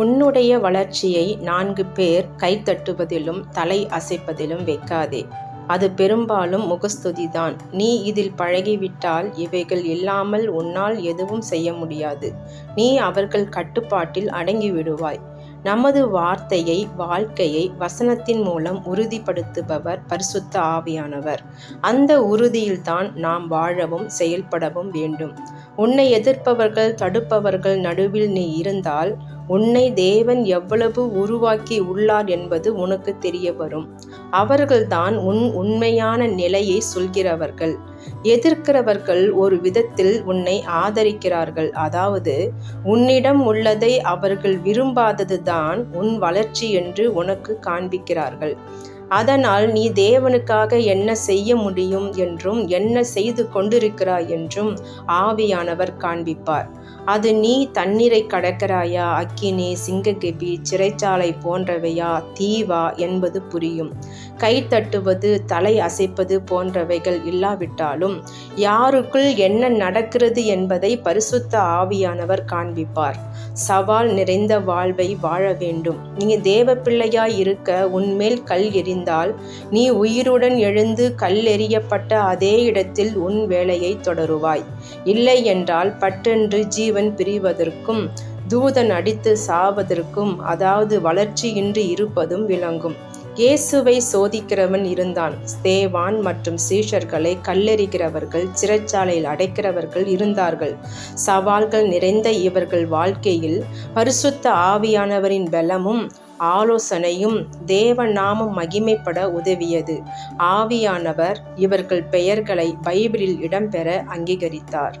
உன்னுடைய வளர்ச்சியை நான்கு பேர் கைத்தட்டுவதிலும் தலை அசைப்பதிலும் வைக்காதே. அது பெரும்பாலும் முகஸ்துதிதான். நீ இதில் பழகிவிட்டால் இவைகள் இல்லாமல் உன்னால் எதுவும் செய்ய முடியாது. நீ அவர்கள் கட்டுப்பாட்டில் அடங்கிவிடுவாய். நமது வார்த்தையை வாழ்க்கையை வசனத்தின் மூலம் உறுதிப்படுத்துபவர் பரிசுத்த ஆவியானவர். அந்த உறுதியில்தான் நாம் வாழவும் செயல்படவும் வேண்டும். உன்னை எதிர்ப்பவர்கள் தடுப்பவர்கள் நடுவில் நீ இருந்தால் உன்னை தேவன் எவ்வளவு உருவாக்கி உள்ளார் என்பது உனக்கு தெரிய வரும் அவர்கள்தான் உன் உண்மையான நிலையை சொல்கிறவர்கள். எதிர்க்கிறவர்கள் ஒரு விதத்தில் உன்னை ஆதரிக்கிறார்கள் அதாவது உன்னிடம் உள்ளதை அவர்கள் விரும்பாததுதான் உன் வளர்ச்சி என்று உனக்கு காண்பிக்கிறார்கள். அதனால் நீ தேவனுக்காக என்ன செய்ய முடியும் என்றும் என்ன செய்து கொண்டிருக்கிறாய் என்றும் ஆவியானவர் காண்பிப்பார். அது நீ தண்ணீரைக் கடக்கிறாயா அக்கினி சிங்ககெபி சிறைச்சாலை போன்றவையா தீவா என்பது புரியும். கை தட்டுவது தலை அசைப்பது போன்றவைகள் இல்லாவிட்டாலும் யாருக்குள் என்ன நடக்கிறது என்பதை பரிசுத்த ஆவியானவர் காண்பிப்பார். சவால் நிறைந்த வாழ்வை வாழ வேண்டும். நீ தேவப்பிள்ளையாய் இருக்க உன்மேல் கல் எறிந்தால் நீ உயிருடன் எழுந்து கல் எறியப்பட்ட அதே இடத்தில் உன் வேலையைத் தொடருவாய். இல்லையென்றால் பட்டென்று ஜீவன் பிரிவதற்கும் தூதன் அடித்து சாவதற்கும் அதாவது வளர்ச்சியின்றி இருப்பதும் விளங்கும். இயேசுவைச் சோதிக்கிறவன் இருந்தான். ஸ்தேவான் மற்றும் சீஷர்களை கல்லெறிகிறவர்கள் சிறைச்சாலையில் அடைக்கிறவர்கள் இருந்தார்கள். சவால்கள் நிறைந்த இவர்கள் வாழ்க்கையில் பரிசுத்த ஆவியானவரின் பலமும் ஆலோசனையும் தேவ நாமம் மகிமைப்பட உதவியது. ஆவியானவர் இவர்கள் பெயர்களை பைபிளில் இடம்பெற அங்கீகரித்தார்.